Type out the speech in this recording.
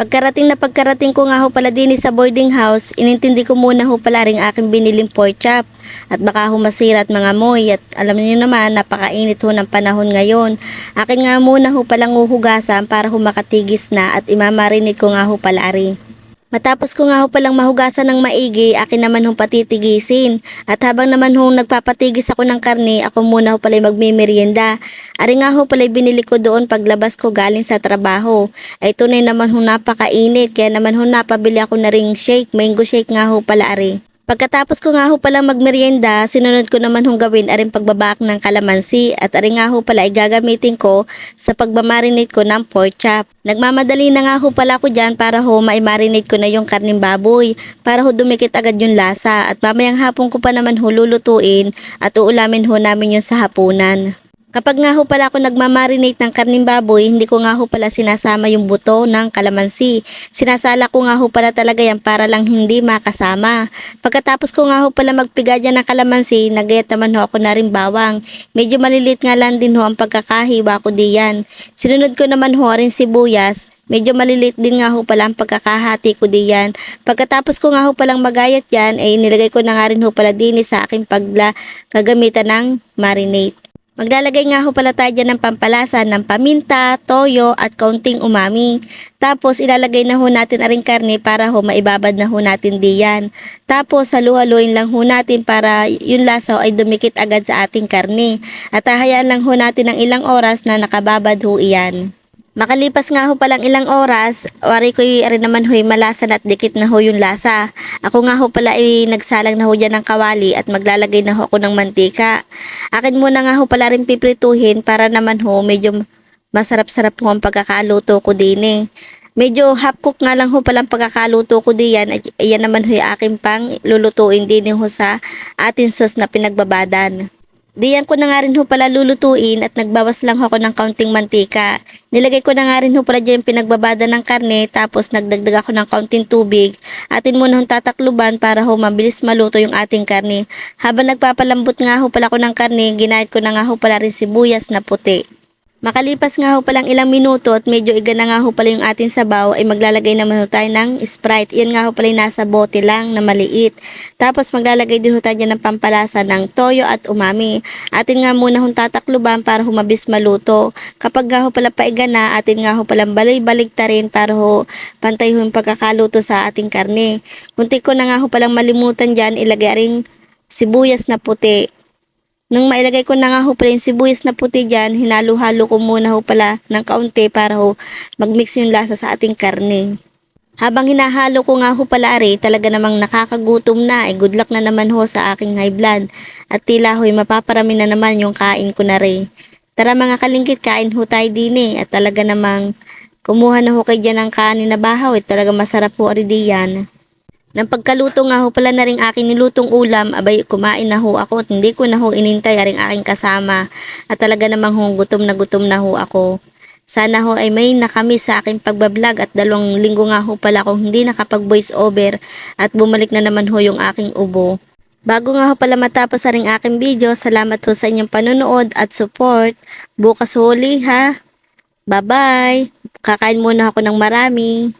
Pagkarating na pagkarating ko nga ho pala din sa boarding house, inintindi ko muna ho pala rin aking biniling pork chop at baka ho masira at mga moy at alam niyo naman napakainit ho ng panahon ngayon. Akin nga muna ho palang uhugasan para ho makatigis na at imamarinate ko nga ho pala rin. Matapos ko nga ho palang mahugasan ng maigi, akin naman hong patitigisin. At habang naman hong nagpapatigis ako ng karne, ako muna ho pala magmimerienda. Ari nga ho pala binili ko doon paglabas ko galing sa trabaho. Ay tunay naman hong napakainit, kaya naman hong napabili ako na ring shake, mango shake nga ho pala ari. Pagkatapos ko nga ho palang magmerienda, sinunod ko naman hong gawin aring pagbabak ng kalamansi at aring nga ho pala ay gagamitin ko sa pagmamarinate ko ng pork chop. Nagmamadali na nga ho pala ako dyan para ho maimarinate ko na yung karning baboy para ho dumikit agad yung lasa at mamayang hapon ko pa naman ho lulutuin at uulamin ho namin yun sa hapunan. Kapag nga ho pala ako nagmamarinate ng karning baboy, hindi ko nga ho pala sinasama yung buto ng kalamansi. Sinasala ko nga ho pala talaga yan para lang hindi makasama. Pagkatapos ko nga ho pala magpiga dyan ng kalamansi, nagayat naman ho ako na rin bawang. Medyo malilit nga lang din ho ang pagkakahiwa ko diyan. Sinunod ko naman ho rin sibuyas, Medyo malilit din nga ho pala ang pagkakahati ko diyan. Pagkatapos ko nga ho palang magayat yan, ay nilagay ko na nga rin ho pala din sa aking pagla gagamitan ng marinate. Maglalagay nga ho pala tayo dyan ng pampalasa ng paminta, toyo at kaunting umami. Tapos ilalagay na ho natin aring karne para ho maibabad na ho natin diyan. Tapos halu-haluin lang ho natin para yung lasa ay dumikit agad sa ating karne. At hahayaan lang ho natin ng ilang oras na nakababad ho iyan. Makalipas nga ho palang ilang oras, wari ko rin naman ho'y malasan at dikit na ho yung lasa. Ako nga ho pala ay nagsalang na ho dyan ng kawali at maglalagay na ho ako ng mantika. Akin muna nga ho pala rin piprituhin para naman ho medyo masarap-sarap ho ang pagkakaluto ko din eh. Medyo half cook nga lang ho palang pagkakaluto ko diyan at iyan naman ho yung aking pang lulutuin din ho sa ating sauce na pinagbabadan. Diyan ko na nga rin ho pala lulutuin at nagbawas lang ako ng kaunting mantika. Nilagay ko na nga rin ho pala dyan pinagbabada ng karne tapos nagdagdag ako ng kaunting tubig. Atin muna hong tatakluban para ho mabilis maluto yung ating karne. Habang nagpapalambot nga ho pala ko ng karne, ginahit ko na nga ho pala rin sibuyas na puti. Makalipas nga ho palang ilang minuto at medyo iga na nga ho pala yung ating sabaw ay maglalagay naman ho tayo ng Sprite. Yan nga ho pala yung nasa bote lang na maliit. Tapos maglalagay din ho tayo ng pampalasa ng toyo at umami. Atin nga muna hong tatakluban para humabis maluto. Kapag nga ho pala paiga na, atin nga ho palang balay-balik ta rin para ho pantay ho yung pagkakaluto sa ating karne. Kunti ko na nga ho palang malimutan dyan, ilagay ring sibuyas na puti. Nung mailagay ko na nga ho pala yung sibuyas na puti dyan, hinalo-halo ko muna ho pala ng kaunti para ho magmix yung lasa sa ating karne. Habang hinahalo ko nga ho pala ari, talaga namang nakakagutom na, ay good luck na naman ho sa aking high blood. At tila ho'y mapaparami na naman yung kain ko na rin. Tara mga kalingkit, kain ho tayo din eh. At talaga namang kumuha na ho kayo dyan ng kanin na bahaw, at talaga masarap ho ari diyan. Nang pagkaluto nga ho pala na rin aking nilutong ulam, abay kumain na ho ako at hindi ko na ho inintay aring aking kasama at talaga namang ho gutom na gutom na ho ako. Sana ho ay may nakami sa aking pagbablog at dalawang linggo nga ho pala akong hindi nakapag voice over at bumalik na naman ho yung aking ubo. Bago nga ho pala matapos sa ring aking video, salamat ho sa inyong panonood at support. Bukas huli ha. Bye-bye. Kakain muna ako ng marami.